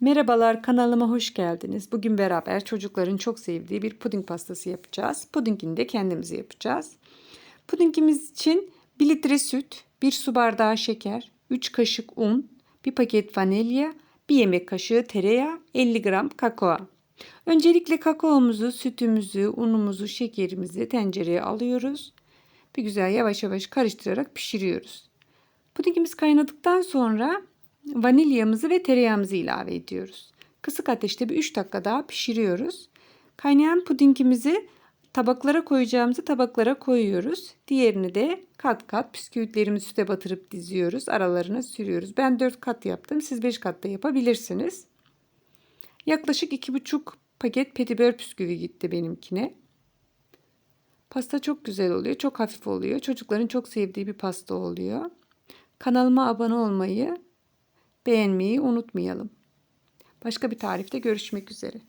Merhabalar kanalıma hoş geldiniz. Bugün beraber çocukların çok sevdiği bir puding pastası yapacağız. Pudingini de kendimiz yapacağız. Pudingimiz için 1 litre süt, 1 su bardağı şeker, 3 kaşık un, 1 paket vanilya, 1 yemek kaşığı tereyağı, 50 gram kakao. Öncelikle kakaomuzu, sütümüzü, unumuzu, şekerimizi tencereye alıyoruz. Bir güzel yavaş yavaş karıştırarak pişiriyoruz. Pudingimiz kaynadıktan sonra vanilyamızı ve tereyağımızı ilave ediyoruz. Kısık ateşte bir 3 dakika daha pişiriyoruz. Kaynayan pudingimizi tabaklara koyacağımızı tabaklara koyuyoruz. Diğerini de kat kat bisküvitlerimizi süte batırıp diziyoruz. Aralarına sürüyoruz. Ben 4 kat yaptım. Siz 5 kat da yapabilirsiniz. Yaklaşık 2,5 paket petibör bisküvi gitti benimkine. Pasta çok güzel oluyor. Çok hafif oluyor. Çocukların çok sevdiği bir pasta oluyor. Kanalıma abone olmayı, beğenmeyi unutmayalım. Başka bir tarifte görüşmek üzere.